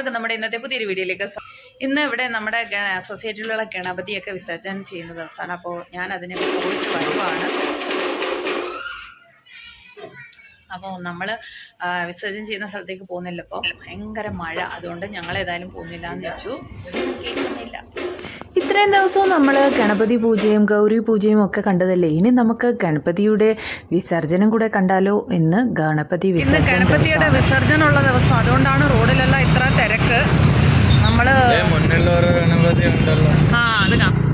എല്ലാവർക്കും നമ്മുടെ ഇന്നത്തെ പുതിയൊരു വീഡിയോയിലേക്ക് ഇന്ന് ഇവിടെ നമ്മുടെ സൊസൈറ്റിയിലുള്ള ഗണപതിയൊക്കെ വിസർജനം ചെയ്യുന്ന ദിവസമാണ്. അപ്പോൾ ഞാൻ അതിനെ പോയിട്ട് വരുവാണ് അപ്പോൾ നമ്മൾ വിസർജനം ചെയ്യുന്ന സ്ഥലത്തേക്ക് പോകുന്നില്ല. അപ്പോൾ ഭയങ്കര മഴ. അതുകൊണ്ട് ഞങ്ങൾ ഏതായാലും പോകുന്നില്ല എന്ന് വെച്ചു. കേൾക്കുന്നില്ല. ഇത്രയും ദിവസവും നമ്മൾ ഗണപതി പൂജയും ഗൗരി പൂജയും ഒക്കെ കണ്ടതല്ലേ? ഇനി നമുക്ക് ഗണപതിയുടെ വിസർജനം കൂടെ കണ്ടാലോ? എന്ന് ഗണപതി ഇന്ന് വിസർജന ഗണപതിയുടെ. വിസർജനമുള്ള ദിവസം. അതുകൊണ്ടാണ് റോഡിലെല്ലാം ഇത്ര തിരക്ക്. നമ്മൾ ഗണപതി ഉണ്ടല്ലോ. ആ അത് കാണാം.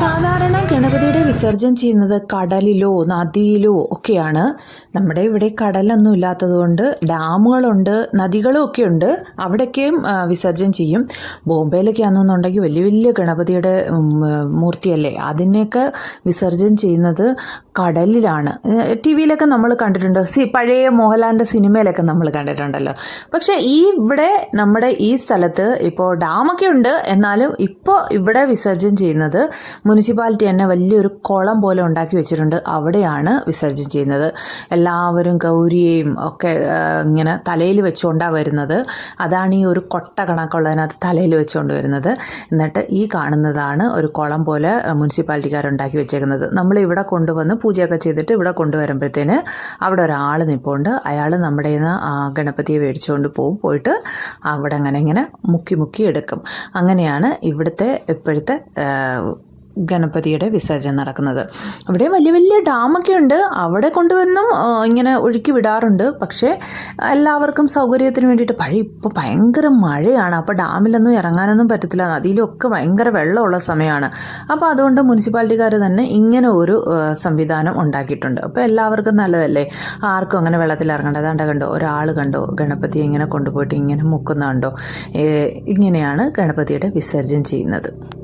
സാധാരണ ഗണപതിയുടെ വിസർജനം ചെയ്യുന്നത് കടലിലോ നദിയിലോ ഒക്കെയാണ്. നമ്മുടെ ഇവിടെ കടലൊന്നും ഇല്ലാത്തതുകൊണ്ട് ഡാമുകളുണ്ട് നദികളും ഒക്കെ ഉണ്ട്. അവിടെയൊക്കെയും വിസർജനം ചെയ്യും. ബോംബെയിലൊക്കെ ആണെന്നുണ്ടെങ്കിൽ വലിയ വലിയ ഗണപതിയുടെ മൂർത്തിയല്ലേ? അതിനെയൊക്കെ വിസർജനം ചെയ്യുന്നത് കടലിലാണ്. ടി വിയിലൊക്കെ നമ്മൾ കണ്ടിട്ടുണ്ട്. സി പഴയ മോഹൻലാലിന്റെ സിനിമയിലൊക്കെ നമ്മൾ കണ്ടിട്ടുണ്ടല്ലോ. പക്ഷേ ഈ ഇവിടെ നമ്മുടെ ഈ സ്ഥലത്ത് ഇപ്പോൾ ഡാമൊക്കെ ഉണ്ട്. എന്നാലും ഇപ്പോൾ ഇവിടെ വിസർജനം ചെയ്യുന്നത് മുനിസിപ്പാലിറ്റി തന്നെ വലിയൊരു കുളം പോലെ ഉണ്ടാക്കി വെച്ചിട്ടുണ്ട്. അവിടെയാണ് വിസർജനം ചെയ്യുന്നത്. എല്ലാവരും ഗൗരിയെയും ഒക്കെ ഇങ്ങനെ തലയിൽ വെച്ചുകൊണ്ടാണ് വരുന്നത്. അതാണ് ഈ ഒരു കൊട്ട കണക്കുള്ളതിനകത്ത് തലയിൽ വെച്ചുകൊണ്ട് വരുന്നത്. എന്നിട്ട് ഈ കാണുന്നതാണ് ഒരു കുളം പോലെ മുനിസിപ്പാലിറ്റിക്കാർ ഉണ്ടാക്കി വെച്ചേക്കുന്നത്. നമ്മൾ ഇവിടെ കൊണ്ടുവന്ന് പൂജയൊക്കെ ചെയ്തിട്ട് ഇവിടെ കൊണ്ടുവരുമ്പോഴത്തേന് അവിടെ ഒരാൾ നിൽപ്പുണ്ട് അയാൾ നമ്മുടെ നിന്ന് ഗണപതിയെ മേടിച്ചുകൊണ്ട് പോവും. പോയിട്ട് അവിടെ അങ്ങനെ ഇങ്ങനെ മുക്കി മുക്കി എടുക്കും. അങ്ങനെയാണ് ഇവിടുത്തെ ഇപ്പോഴത്തെ ഗണപതിയുടെ വിസർജനം നടക്കുന്നത്. അവിടെ വലിയ വലിയ ഡാമൊക്കെ ഉണ്ട്. അവിടെ കൊണ്ടുവന്നും ഇങ്ങനെ ഒഴുക്കി വിടാറുണ്ട്. പക്ഷേ എല്ലാവർക്കും സൗകര്യത്തിന് വേണ്ടിയിട്ട് പഴയ ഇപ്പോൾ ഭയങ്കര മഴയാണ്. അപ്പോൾ ഡാമിലൊന്നും ഇറങ്ങാനൊന്നും പറ്റത്തില്ല. നദിയിലൊക്കെ ഭയങ്കര വെള്ളമുള്ള സമയമാണ്. അപ്പോൾ അതുകൊണ്ട് മുനിസിപ്പാലിറ്റിക്കാർ തന്നെ ഇങ്ങനെ ഒരു സംവിധാനം ഉണ്ടാക്കിയിട്ടുണ്ട്. അപ്പോൾ എല്ലാവർക്കും നല്ലതല്ലേ? ആർക്കും അങ്ങനെ വെള്ളത്തിൽ ഇറങ്ങേണ്ട അതാണ്ട് കണ്ടോ? ഒരാൾ കണ്ടോ? ഗണപതി ഇങ്ങനെ കൊണ്ടുപോയിട്ട് ഇങ്ങനെ മുക്കുന്ന കണ്ടോ ഇങ്ങനെയാണ് ഗണപതിയുടെ വിസർജനം ചെയ്യുന്നത്.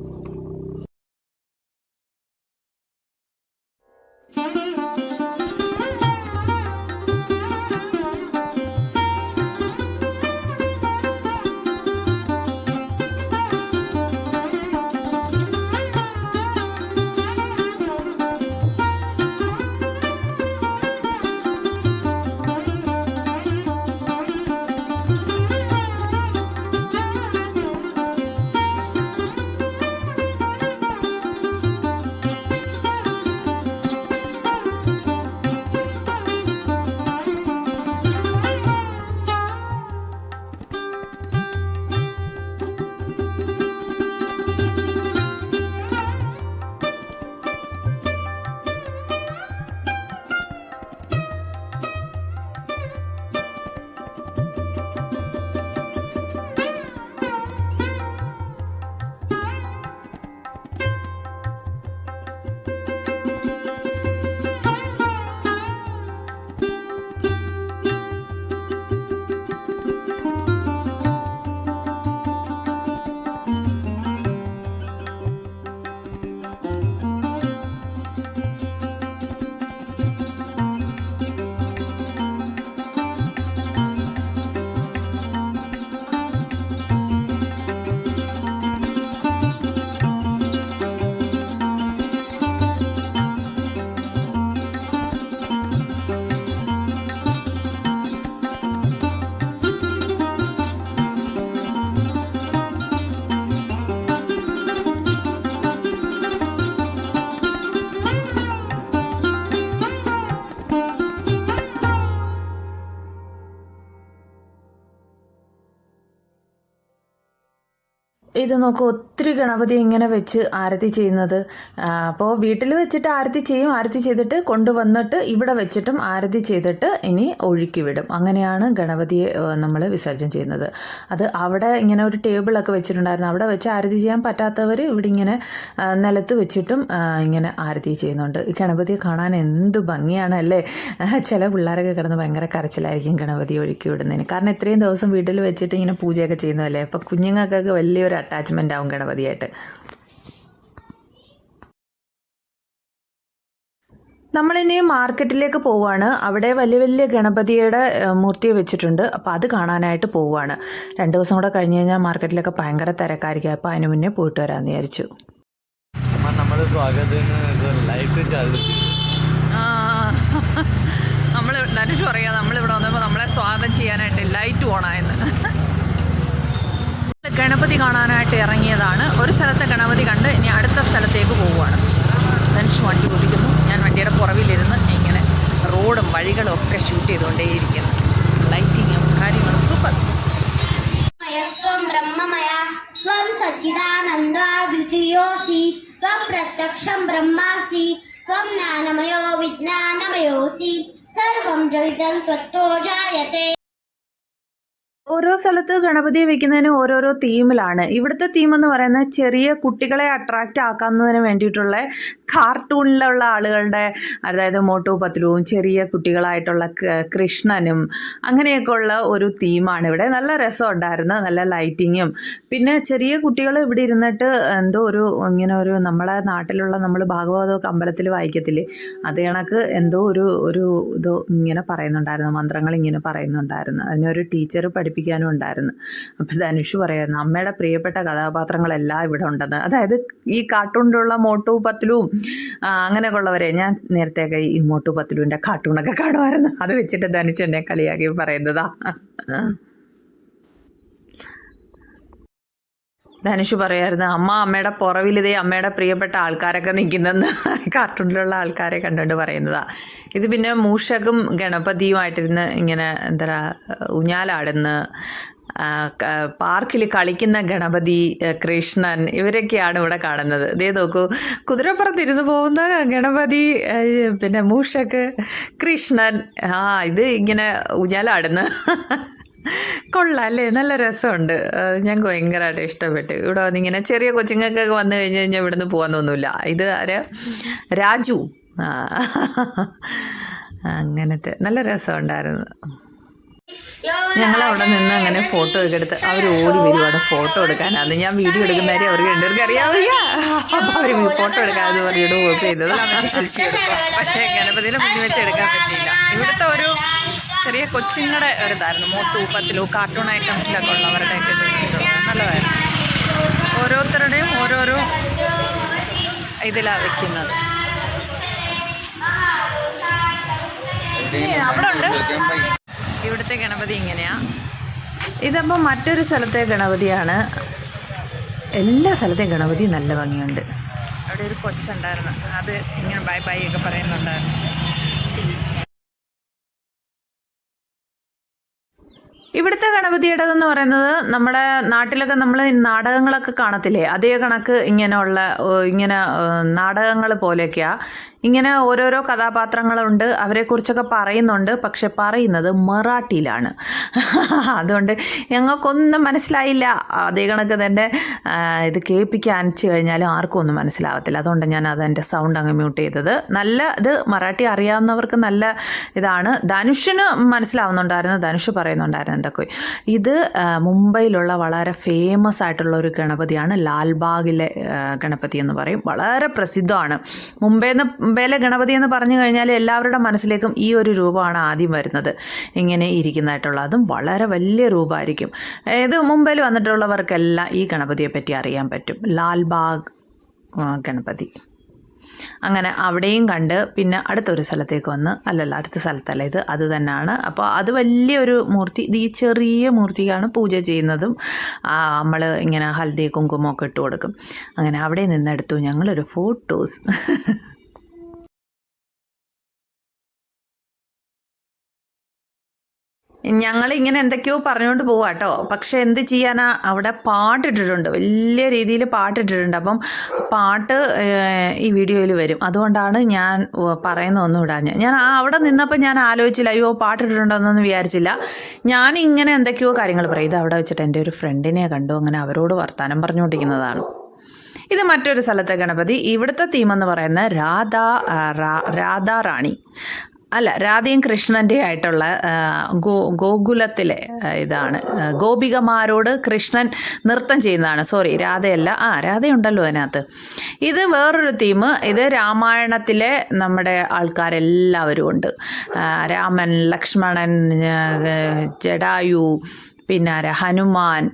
ഇത് നോക്കൂ ഒത്തിരി ഗണപതി ഇങ്ങനെ വെച്ച് ആരതി ചെയ്യുന്നത്. അപ്പോൾ വീട്ടിൽ വെച്ചിട്ട് ആരതി ചെയ്യും. ആരതി ചെയ്തിട്ട് കൊണ്ടുവന്നിട്ട് ഇവിടെ വെച്ചിട്ടും ആരതി ചെയ്തിട്ട് ഇനി ഒഴുക്കി വിടും. അങ്ങനെയാണ് ഗണപതിയെ നമ്മൾ വിസർജനം ചെയ്യുന്നത്. അത് അവിടെ ഇങ്ങനെ ഒരു ടേബിളൊക്കെ വെച്ചിട്ടുണ്ടായിരുന്നു. അവിടെ വെച്ച് ആരതി ചെയ്യാൻ പറ്റാത്തവർ ഇവിടെ ഇങ്ങനെ നിലത്ത് വെച്ചിട്ടും ഇങ്ങനെ ആരതി ചെയ്യുന്നുണ്ട്. ഗണപതിയെ കാണാൻ എന്ത് ഭംഗിയാണ് അല്ലേ? ചില പിള്ളേരൊക്കെ കിടന്ന് ഭയങ്കര കരച്ചിലായിരിക്കും ഗണപതി ഒഴുക്കി വിടുന്നതിന്. കാരണം ഇത്രയും ദിവസം വീട്ടിൽ വെച്ചിട്ട് ഇങ്ങനെ പൂജയൊക്കെ ചെയ്യുന്നതല്ലേ? അപ്പം കുഞ്ഞുങ്ങൾക്കൊക്കെ വലിയൊരു അറ്റാച്ച്മെന്റ് ആവും ഗണപതിയായിട്ട്. നമ്മളിനി മാർക്കറ്റിലേക്ക് പോവാണ്. അവിടെ വലിയ വലിയ ഗണപതിയുടെ മൂർത്തി വെച്ചിട്ടുണ്ട്. അപ്പോൾ അത് കാണാനായിട്ട് പോവാണ്. രണ്ട് ദിവസം കൂടെ കഴിഞ്ഞ് കഴിഞ്ഞാൽ മാർക്കറ്റിലൊക്കെ ഭയങ്കര തിരക്കായിരിക്കും. അപ്പോൾ അതിന് മുന്നേ പോയിട്ട് വരാമെന്ന് വിചാരിച്ചു. നമ്മൾ ധനുഷ് പറയാം നമ്മളിവിടെ വന്നപ്പോൾ നമ്മളെ സ്വാഗതം ചെയ്യാനായിട്ട് ലൈറ്റ് ഓണായെന്ന് ഗണപതി കാണാനായിട്ട് ഇറങ്ങിയതാണ്. ഒരു സ്ഥലത്തെ ഗണപതി കണ്ട് ഇനി അടുത്ത സ്ഥലത്തേക്ക് പോവുകയാണ്. ധനുഷ് വണ്ടി ഓടിക്കുന്നു. ഞാൻ വണ്ടിയുടെ പുറവിലിരുന്ന് ഇങ്ങനെ റോഡും വഴികളും ഒക്കെ ഷൂട്ട് ചെയ്തുകൊണ്ടേയിരിക്കുന്നു. ലൈറ്റിങ്ങും കാര്യങ്ങളും സൂപ്പർ സച്ചിദാനന്ദാദ്വിതീയോസി പ്രത്യക്ഷം ബ്രഹ്മാസി. ത്വം ജ്ഞാനമയോ വിജ്ഞാനമയോസി. സർവം ജഗതം ത്വത്തോ ജായത്തെ. ഓരോ സ്ഥലത്ത് ഗണപതിയെ വെക്കുന്നതിന് ഓരോരോ തീമിലാണ് ഇവിടുത്തെ തീം എന്ന് പറയുന്നത് ചെറിയ കുട്ടികളെ അട്രാക്റ്റ് ആക്കുന്നതിന് വേണ്ടിയിട്ടുള്ള കാർട്ടൂണിലുള്ള ആളുകളുടെ അതായത് മോട്ടു പത്ലുവും ചെറിയ കുട്ടികളായിട്ടുള്ള കൃഷ്ണനും അങ്ങനെയൊക്കെ ഉള്ള ഒരു തീമാണ് ഇവിടെ. നല്ല രസം ഉണ്ടായിരുന്നു നല്ല ലൈറ്റിങ്ങും പിന്നെ ചെറിയ കുട്ടികൾ ഇവിടെ ഇരുന്നിട്ട് എന്തോ ഒരു ഇങ്ങനെ ഒരു നമ്മളെ നാട്ടിലുള്ള നമ്മൾ ഭാഗവതമൊക്കെ അമ്പലത്തിൽ വായിക്കത്തില്ലേ? അത് കണക്ക് എന്തോ ഒരു ഒരു ഇത് ഇങ്ങനെ പറയുന്നുണ്ടായിരുന്നു മന്ത്രങ്ങൾ ഇങ്ങനെ പറയുന്നുണ്ടായിരുന്നു. അതിനൊരു ടീച്ചർ പഠിപ്പിക്കാനും ഉണ്ടായിരുന്നു. അപ്പോൾ ധനുഷ് പറയുന്നു അമ്മയുടെ പ്രിയപ്പെട്ട കഥാപാത്രങ്ങളെല്ലാം ഇവിടെ ഉണ്ടെന്ന്. അതായത് ഈ കാർട്ടൂണിലുള്ള മോട്ടു പത്ലുവും ആ, അങ്ങനെയൊക്കെ ഉള്ളവരെ ഞാൻ നേരത്തെയൊക്കെ ഈ മോട്ടു പത്ലുവിന്റെ കാർട്ടൂണൊക്കെ കാണുമായിരുന്നു. അത് വെച്ചിട്ട് ധനുഷ് എന്നെ കളിയാക്കി പറയുന്നതാ. ധനുഷ് പറയായിരുന്നു അമ്മ അമ്മയുടെ പുറവിലിതേ അമ്മയുടെ പ്രിയപ്പെട്ട ആൾക്കാരൊക്കെ നിൽക്കുന്നെന്ന് കാർട്ടൂണിലുള്ള ആൾക്കാരെ കണ്ടുകൊണ്ട് പറയുന്നതാ. ഇത് പിന്നെ മൂഷകും ഗണപതിയുമായിട്ടിരുന്ന് ഇങ്ങനെ എന്താ ഊഞ്ഞാലാടുന്ന പാർക്കിൽ കളിക്കുന്ന ഗണപതി കൃഷ്ണൻ ഇവരൊക്കെയാണ് ഇവിടെ കാണുന്നത്. ഇതേ നോക്കൂ കുതിരപ്പുറത്തിരുന്ന് പോകുന്ന ഗണപതി പിന്നെ മൂഷക്ക് കൃഷ്ണൻ ആ ഇത് ഇങ്ങനെ ഊഞ്ഞാലാടുന്നു കൊള്ളാം അല്ലേ? നല്ല രസമുണ്ട്. ഞാൻ ഞങ്ങൾക്ക് ഭയങ്കരമായിട്ട് ഇഷ്ടപ്പെട്ടു. ഇവിടെ വന്നിങ്ങനെ ചെറിയ കൊച്ചുങ്ങൾക്കൊക്കെ വന്നു കഴിഞ്ഞ് കഴിഞ്ഞാൽ ഇവിടുന്ന് പോകാനൊന്നുമില്ല ഇത് ആര്? രാജു. അങ്ങനത്തെ. നല്ല രസമുണ്ടായിരുന്നു. ഞങ്ങൾ അവിടെ നിന്ന് അങ്ങനെ ഫോട്ടോ ഒക്കെ എടുത്ത് അവർ ഓടി വരുവാണ് ഫോട്ടോ എടുക്കാൻ. അത് ഞാൻ വീഡിയോ എടുക്കുന്ന കാര്യം അവർക്ക് രണ്ടുപേർക്ക് അറിയാവില്ല അപ്പൊ അവർ ഫോട്ടോ എടുക്കാമെന്ന് പറഞ്ഞിട്ട് പോസ് ചെയ്തത്. പക്ഷേ ഗണപതിനെ മുന്നിൽ വെച്ച് എടുക്കാൻ പറ്റിയില്ല. ഇവിടുത്തെ ഒരു ചെറിയ കൊച്ചുങ്ങളുടെ ഒരിതായിരുന്നു. മോട്ടു പത്തിലു കാർട്ടൂൺ ഐറ്റംസിലൊക്കെ ഉള്ളവരുടെയൊക്കെ വെച്ചിട്ടുണ്ട് വെച്ചിട്ടുള്ളത് നല്ലതായിരുന്നു. ഓരോരുത്തരുടെയും ഓരോരോ ഇതിലാണ് വെക്കുന്നത്. അവിടെ ഉണ്ട് ഇവിടുത്തെ ഗണപതി ഇങ്ങനെയാ. ഇതപ്പോൾ മറ്റൊരു സ്ഥലത്തെ ഗണപതിയാണ്. എല്ലാ സ്ഥലത്തെയും ഗണപതി നല്ല ഭംഗിയുണ്ട്. അവിടെ ഒരു കൊച്ചുണ്ടായിരുന്നു. അത് ഇങ്ങനെ ബൈ ബൈ ഒക്കെ പറയുന്നുണ്ടായിരുന്നു. ഇവിടുത്തെ ഗണപതിയുടേതെന്ന് പറയുന്നത് നമ്മുടെ നാട്ടിലൊക്കെ നമ്മൾ നാടകങ്ങളൊക്കെ കാണത്തില്ലേ? അതേ കണക്ക് ഇങ്ങനെയുള്ള ഇങ്ങനെ നാടകങ്ങൾ പോലെയൊക്കെയാണ് ഇങ്ങനെ ഓരോരോ കഥാപാത്രങ്ങളുണ്ട്. അവരെക്കുറിച്ചൊക്കെ പറയുന്നുണ്ട്. പക്ഷെ പറയുന്നത് മറാഠിയിലാണ്. അതുകൊണ്ട് ഞങ്ങൾക്കൊന്നും മനസ്സിലായില്ല. അതേ കണക്ക് തന്നെ ഇത് കേൾപ്പിക്കാൻ അനച്ചു കഴിഞ്ഞാൽ ആർക്കും ഒന്നും മനസ്സിലാവത്തില്ല. അതുകൊണ്ട് ഞാൻ അത് എന്റെ സൗണ്ട് അങ്ങ് മ്യൂട്ട് ചെയ്തത്. നല്ല ഇത് മറാഠി അറിയാവുന്നവർക്ക് നല്ല ഇതാണ്. ധനുഷിന് മനസ്സിലാവുന്നുണ്ടായിരുന്നു. ധനുഷ് പറയുന്നുണ്ടായിരുന്നു എന്തൊക്കെ. ഇത് മുംബൈയിലുള്ള വളരെ ഫേമസ് ആയിട്ടുള്ള ഒരു ഗണപതിയാണ്. ലാൽബാഗിലെ ഗണപതി എന്ന് പറയും. വളരെ പ്രസിദ്ധമാണ്. മുംബൈ എന്ന് മുംബൈയിലെ ഗണപതി എന്ന് പറഞ്ഞു കഴിഞ്ഞാൽ എല്ലാവരുടെ മനസ്സിലേക്കും ഈ ഒരു രൂപമാണ് ആദ്യം വരുന്നത്. ഇങ്ങനെ ഇരിക്കുന്നതായിട്ടുള്ള അതും വളരെ വലിയ രൂപമായിരിക്കും. ഏത് മുംബൈയിൽ വന്നിട്ടുള്ളവർക്കെല്ലാം ഈ ഗണപതിയെ പറ്റി അറിയാൻ പറ്റും. ലാൽബാഗ് ഗണപതി. അങ്ങനെ അവിടെയും കണ്ട് പിന്നെ അടുത്തൊരു സ്ഥലത്തേക്ക് വന്ന് അല്ലല്ല അടുത്ത സ്ഥലത്തല്ല ഇത് അത് തന്നെയാണ്. അപ്പോൾ അത് വലിയൊരു മൂർത്തി ഇത് ഈ ചെറിയ മൂർത്തിക്കാണ് പൂജ ചെയ്യുന്നതും നമ്മൾ ഇങ്ങനെ ഹൽദി കുങ്കുമൊക്കെ ഇട്ട് കൊടുക്കും. അങ്ങനെ അവിടെ നിന്നെടുത്തു ഞങ്ങളൊരു ഫോട്ടോസ്. ഞങ്ങൾ ഇങ്ങനെ എന്തൊക്കെയോ പറഞ്ഞുകൊണ്ട് പോവാ കേട്ടോ പക്ഷെ എന്ത് ചെയ്യാനാ അവിടെ പാട്ടിട്ടിട്ടുണ്ട്. വലിയ രീതിയിൽ പാട്ടിട്ടിട്ടുണ്ട്. അപ്പം പാട്ട് ഈ വീഡിയോയിൽ വരും. അതുകൊണ്ടാണ് ഞാൻ പറയുന്ന ഒന്നും ഇടാഞ്ഞ്. ഞാൻ അവിടെ നിന്നപ്പോൾ ഞാൻ ആലോചിച്ചില്ല അയ്യോ പാട്ടിട്ടിട്ടുണ്ടോയെന്നൊന്നും വിചാരിച്ചില്ല. ഞാൻ ഇങ്ങനെ എന്തൊക്കെയോ കാര്യങ്ങൾ പറയും. ഇത് അവിടെ വെച്ചിട്ട് എന്റെ ഒരു ഫ്രണ്ടിനെ കണ്ടു. അങ്ങനെ അവരോട് വർത്തമാനം പറഞ്ഞുകൊണ്ടിരിക്കുന്നതാണ്. ഇത് മറ്റൊരു സ്ഥലത്തെ ഗണപതി. ഇവിടുത്തെ തീം എന്ന് പറയുന്നത് രാധാ രാധാ റാണി. അല്ല രാധയും കൃഷ്ണന്റെ ആയിട്ടുള്ള ഗോ ഗോകുലത്തിലെ ഇതാണ്. ഗോപികമാരോട് കൃഷ്ണൻ നൃത്തം ചെയ്യുന്നതാണ്. സോറി രാധയല്ല. ആ രാധയുണ്ടല്ലോ അതിനകത്ത്. ഇത് വേറൊരു തീം ഇത് രാമായണത്തിലെ നമ്മുടെ ആൾക്കാരെല്ലാവരും ഉണ്ട്. രാമൻ ലക്ഷ്മണൻ ജഡായു പിന്നെ ഹനുമാൻ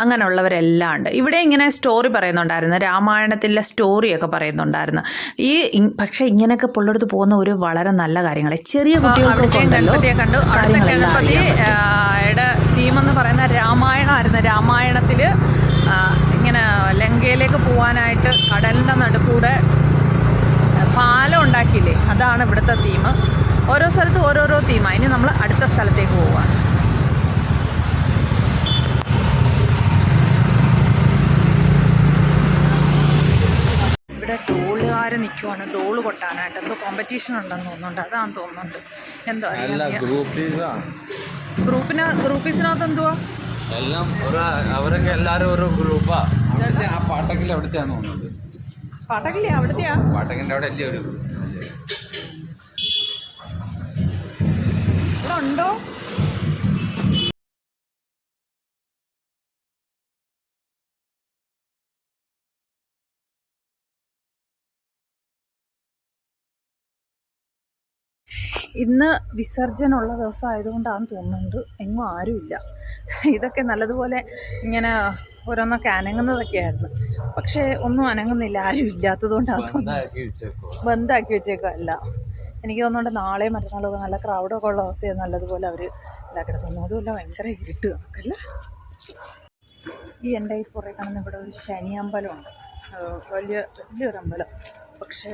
അങ്ങനെയുള്ളവരെല്ലാം ഉണ്ട് ഇവിടെ ഇങ്ങനെ സ്റ്റോറി പറയുന്നുണ്ടായിരുന്നു. രാമായണത്തിലെ സ്റ്റോറിയൊക്കെ പറയുന്നുണ്ടായിരുന്നു. ഈ പക്ഷെ ഇങ്ങനെയൊക്കെ പുള്ളടുത്ത് പോകുന്ന ഒരു വളരെ നല്ല കാര്യങ്ങൾ. ചെറിയ കുട്ടികൾക്കൊക്കെ കണ്ടു. തീമെന്ന് പറയുന്ന രാമായണമായിരുന്നു. രാമായണത്തിൽ ഇങ്ങനെ ലങ്കയിലേക്ക് പോകാനായിട്ട് കടലിന്റെ നടുക്കൂടെ പാലം ഉണ്ടാക്കിയില്ലേ? അതാണ് ഇവിടുത്തെ തീം ഓരോ സ്ഥലത്തും ഓരോരോ തീമാണ് ഇനി നമ്മൾ അടുത്ത സ്ഥലത്തേക്ക് പോവുകയാണ് ഇവിടെ ഡോളുകാർ നിൽക്കുവാണ് ഡോൾ കൊട്ടാനായിട്ട്. എന്തോ കോമ്പറ്റീഷൻ ഉണ്ടെന്ന് തോന്നുന്നുണ്ട്. അതാന്ന് തോന്നുന്നുണ്ട്. എന്തോ അല്ല ഗ്രൂപ്പീസാ ഗ്രൂപ്പിന് ഗ്രൂപ്പീസിനകത്ത് എന്തുവാ? എല്ലാം ഒരു അവരൊക്കെ എല്ലാരും ഒരു ഗ്രൂപ്പാ അവിടുത്തെ പാട്ടക്കിൽ തോന്നുന്നത് പാട്ടക്കില്ലേ അവിടുത്തെയാ? പാട്ടക്കിന്റെ അവിടെ അല്ലേ ഇന്ന് വിസർജനമുള്ള ദിവസം ആയതുകൊണ്ടാണെന്ന് തോന്നുന്നുണ്ട്. എങ്ങും ആരുമില്ല. ഇതൊക്കെ നല്ലതുപോലെ ഇങ്ങനെ ഓരോന്നൊക്കെ അനങ്ങുന്നതൊക്കെയായിരുന്നു പക്ഷേ ഒന്നും അനങ്ങുന്നില്ല. ആരും ഇല്ലാത്തതുകൊണ്ടാണ് തോന്നുന്നത്. ബന്ധാക്കി വെച്ചേക്കോ ബന്ധാക്കി വെച്ചേക്കല്ല എനിക്ക് തോന്നുന്നുണ്ട് നാളെ മറ്റന്നാളൊക്കെ നല്ല ക്രൗഡൊക്കെ ഉള്ള അവസ്ഥയാണ് നല്ലതുപോലെ അവർ ഇതാക്കി തന്നു അതുമല്ല ഭയങ്കര ഇരുട്ട് നമുക്കല്ല ഈ എന്റെ ഈ പുറകെ കാണുന്ന ഇവിടെ ഒരു ശനി അമ്പലമുണ്ട് വലിയ വലിയൊരു അമ്പലം. പക്ഷേ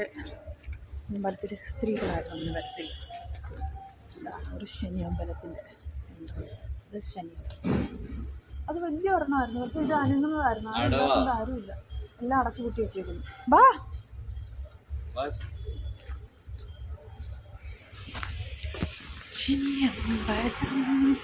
അമ്പലത്തിൽ സ്ത്രീകളായിട്ടൊന്നും വരത്തില്ല. ഇതാണ്. ഒരു ശനി അമ്പലത്തിന്റെ. ഇത് ശനി. അത് വലിയ ഒരെണ്ണമായിരുന്നു. പക്ഷേ ഇത് അനങ്ങുന്നതായിരുന്നു. ആരുമില്ല. എല്ലാം അടച്ചു കൂട്ടി വെച്ചേക്കുന്നു. ബാ. ചിന്നമ്പലം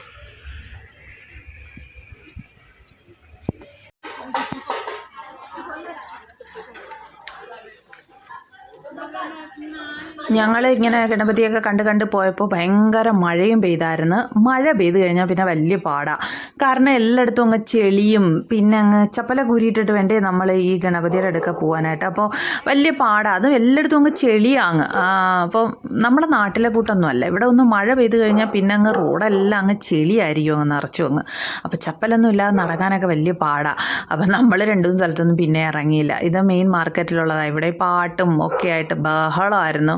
ഞങ്ങൾ ഇങ്ങനെ ഗണപതിയൊക്കെ കണ്ട് കണ്ട് പോയപ്പോൾ ഭയങ്കര മഴയും പെയ്തായിരുന്നു. മഴ പെയ്ത് കഴിഞ്ഞാൽ പിന്നെ വലിയ പാടാണ് കാരണം എല്ലായിടത്തും അങ്ങ് ചെളിയും പിന്നെ അങ്ങ് ചപ്പല കൂരിയിട്ടിട്ട് വേണ്ടേ നമ്മൾ ഈ ഗണപതിയുടെ അടുക്ക പോകാനായിട്ട് അപ്പോൾ വലിയ പാടാണ് അതും എല്ലായിടത്തും അങ്ങ് ചെളിയാങ്ങ് അപ്പോൾ നമ്മുടെ നാട്ടിലെ കൂട്ടൊന്നും അല്ല ഇവിടെ ഒന്ന് മഴ പെയ്ത് കഴിഞ്ഞാൽ പിന്നെ അങ്ങ് റോഡെല്ലാം അങ്ങ് ചെളിയായിരിക്കും അങ്ങ് നിറച്ചു അങ്ങ്. അപ്പോൾ ചപ്പലൊന്നും ഇല്ലാതെ നടക്കാനൊക്കെ വലിയ പാടാണ് അപ്പോൾ നമ്മൾ രണ്ടും സ്ഥലത്തൊന്നും പിന്നെ ഇറങ്ങിയില്ല. ഇത് മെയിൻ മാർക്കറ്റിലുള്ളതാണ് ഇവിടെ പാട്ടും ഒക്കെ ആയിട്ട് ബഹളമായിരുന്നു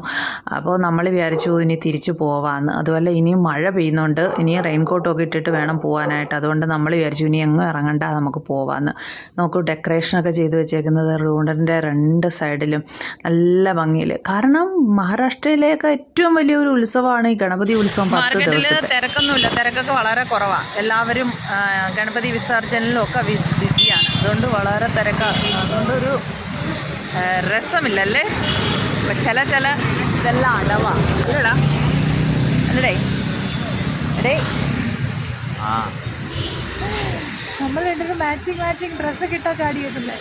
അപ്പോൾ നമ്മൾ വിചാരിച്ചു ഇനി തിരിച്ചു പോവാമെന്ന് അതുപോലെ ഇനിയും മഴ പെയ്യുന്നുണ്ട്. ഇനിയും റെയിൻകോട്ടൊക്കെ ഇട്ടിട്ട് വേണം പോകാനായിട്ട് അതുകൊണ്ട് നമ്മൾ വിചാരിച്ചു ഇനി എങ്ങും ഇറങ്ങണ്ട നമുക്ക് പോവാമെന്ന് നമുക്ക് ഡെക്കറേഷനൊക്കെ ചെയ്ത് വെച്ചേക്കുന്നത് റോഡിന്റെ രണ്ട് സൈഡിലും നല്ല ഭംഗിയിൽ കാരണം മഹാരാഷ്ട്രയിലേക്ക് ഏറ്റവും വലിയൊരു ഉത്സവമാണ് ഈ ഗണപതി ഉത്സവം പത്ത് ദിവസം തിരക്കൊന്നുമില്ല. തിരക്കൊക്കെ വളരെ കുറവാണ് എല്ലാവരും ഗണപതി വിസർജനിലും ഒക്കെ ബിസിയാണ്. അതുകൊണ്ട് വളരെ തിരക്കാണ് അതുകൊണ്ടൊരു രസമില്ലല്ലേ? ചില ചില ഇതെല്ലാം അടവാ. അല്ലടാ. അല്ലടേ. എടേ. ആ. നമ്മൾ രണ്ടൊരു മാച്ചിങ് മാച്ചിങ് ഡ്രസ്സ് കിട്ടാൻ ചാടിയതല്ലേ